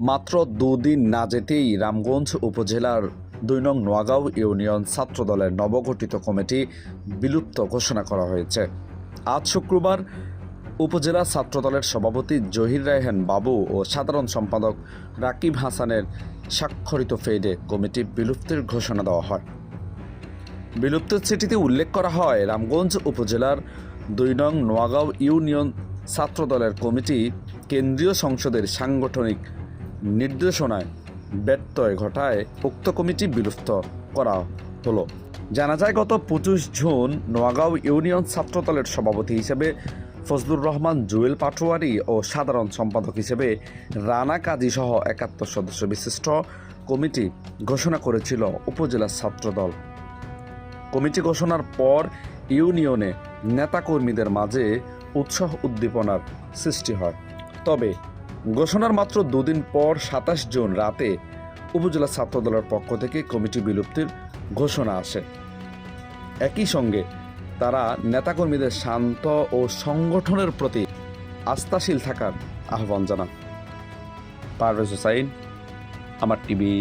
মাত্র দুদিন না যেতেই রামগঞ্জ উপজেলার দুই নং নোয়াগাঁও ইউনিয়ন ছাত্রদলের নবগঠিত কমিটি বিলুপ্ত ঘোষণা করা হয়েছে। আজ শুক্রবার উপজেলা ছাত্রদলের সভাপতি জহির রায়হান বাবু ও সাধারণ সম্পাদক রাকিব হাসানের স্বাক্ষরিত ফেডে কমিটি বিলুপ্তির ঘোষণা দেওয়া হয়। বিলুপ্তির চিঠিতে উল্লেখ করা হয়, রামগঞ্জ উপজেলার দুই নং নোয়াগাঁও ইউনিয়ন ছাত্রদলের কমিটি কেন্দ্রীয় সংসদের সাংগঠনিক নির্দেশনায় ব্যত্যয় ঘটায় উক্ত কমিটি বিলুপ্ত করা হলো। জানা যায়, গত পঁচিশ জুন নোয়াগাঁও ইউনিয়ন ছাত্রদলের সভাপতি হিসেবে ফজলুর রহমান, জুয়েল পাটোয়ারি ও সাধারণ সম্পাদক হিসেবে রানা কাজী সহ একাত্তর সদস্য বিশিষ্ট কমিটি ঘোষণা করেছিল উপজেলা ছাত্রদল। কমিটি ঘোষণার পর ইউনিয়নে নেতাকর্মীদের মাঝে উৎসাহ উদ্দীপনার সৃষ্টি হয়। তবে ঘোষণার মাত্র দুদিন পর সাতাশ জুন রাতে উপজেলা ছাত্রদলের পক্ষ থেকে কমিটি বিলুপ্তির ঘোষণা আসে। একই সঙ্গে তারা নেতাকর্মীদের শান্ত ও সংগঠনের প্রতি আস্থাশীল থাকার আহ্বান জানান। পারভেজ হুসাইন আমার টিভি